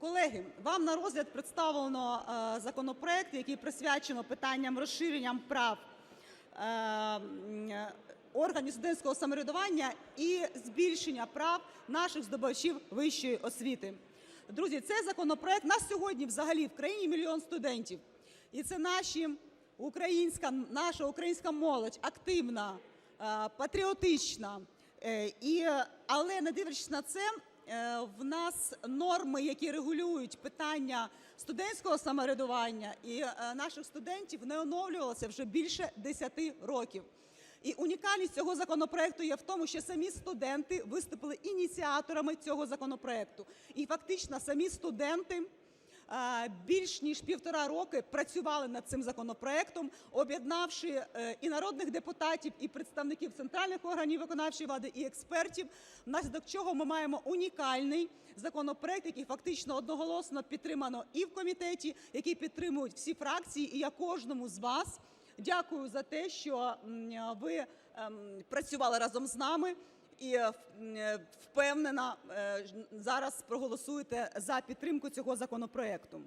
Колеги, вам на розгляд представлено е, законопроект, який присвячено питанням розширенням прав е, органів студентського самоврядування і збільшення прав наших здобувачів вищої освіти. Друзі, цей законопроект нас сьогодні взагалі в країні мільйон студентів, і це наші українська, наша українська молодь активна, е, патріотична. Е, І, але не дивлячись на це, е, в нас норми, які регулюють питання студентського самоврядування і е, наших студентів, не оновлювалися вже більше 10 років. І унікальність цього законопроекту є в тому, що самі студенти виступили ініціаторами цього законопроекту. І фактично самі студенти е, більш ніж півтора роки працювали над цим законопроектом, об'єднавши е, і народних депутатів, і представників центральних органів виконавчої влади, і експертів, внаслідок чого ми маємо унікальний законопроект, який фактично одноголосно підтримано і в комітеті, який підтримують всі фракції. І я кожному з вас дякую за те, що ви ем, працювали разом з нами. І е, е, впевнена, е, зараз проголосуєте за підтримку цього законопроекту.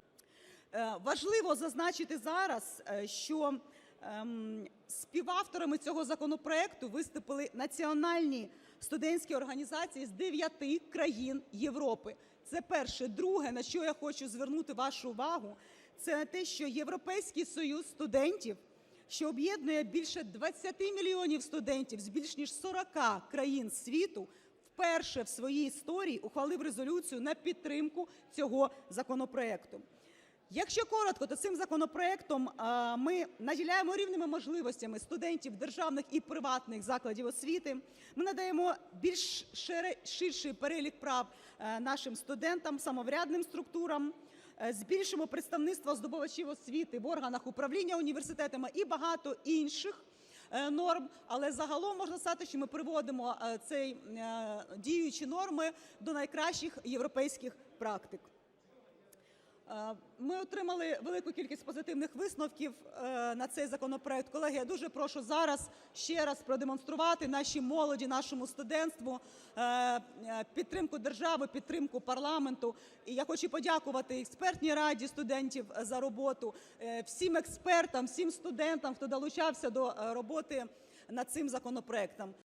Важливо зазначити зараз, що ем, співавторами цього законопроекту виступили національні студентські організації з дев'яти країн Європи. Це перше. Друге, на що я хочу звернути вашу увагу, це те, що Європейський союз студентів, що об'єднує більше 20 мільйонів студентів з більш ніж 40 країн світу, вперше в своїй історії ухвалив резолюцію на підтримку цього законопроекту. Якщо коротко, то цим законопроектом ми наділяємо рівними можливостями студентів державних і приватних закладів освіти. Ми надаємо більш ширший перелік прав е, нашим студентам, самоврядним структурам. Е, Збільшимо представництво здобувачів освіти в органах управління університетами і багато інших е, норм. Але загалом можна сказати, що ми приводимо е, цей діючі норми до найкращих європейських практик. Е, Ми отримали велику кількість позитивних висновків е, на цей законопроект. Колеги, я дуже прошу зараз ще раз продемонструвати нашій молоді, нашому студентству е, підтримку держави, підтримку парламенту. І я хочу подякувати експертній раді студентів за роботу, всім експертам, всім студентам, хто долучався до роботи над цим законопроектом.